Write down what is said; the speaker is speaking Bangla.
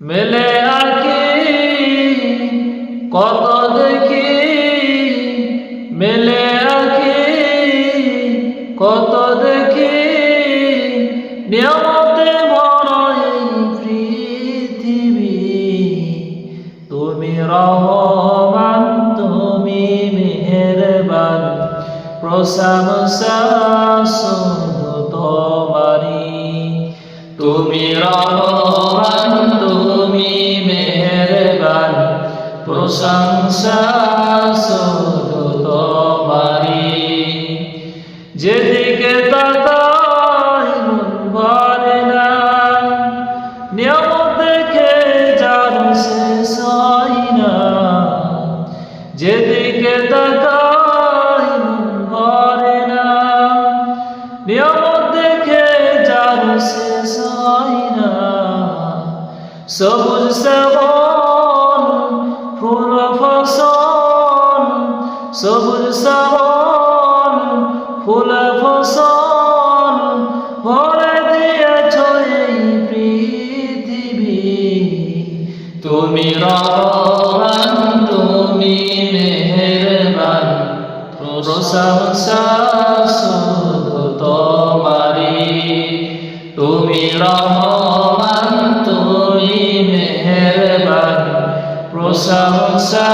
মেলে আঁকি কত দেখি, মেলে আঁকি কত দেখি, নিয়মতে এই পৃথিবী। তুমি রহমান, তুমি মেহেরবান প্রশংসা শুধু তোমারি তুমি রহমান প্রশংসা শুধু তোমারি যেদিকে তাকাই মন না, নিয়মত দেখে যার শেষ হয় না। যেদিকে তাকাই মন না, নিয়মত দেখে যার শেষ সবুজ শ্যামল সবুজ শ্যামল ফুল ফসল, ভরে দিয়েছ এই পৃথিবী। তুমি রহমান তুমি মেহেরবান প্রশংসা শুধু তোমারি তুমি রহমান, তুমি মেহেরবান প্রশংসা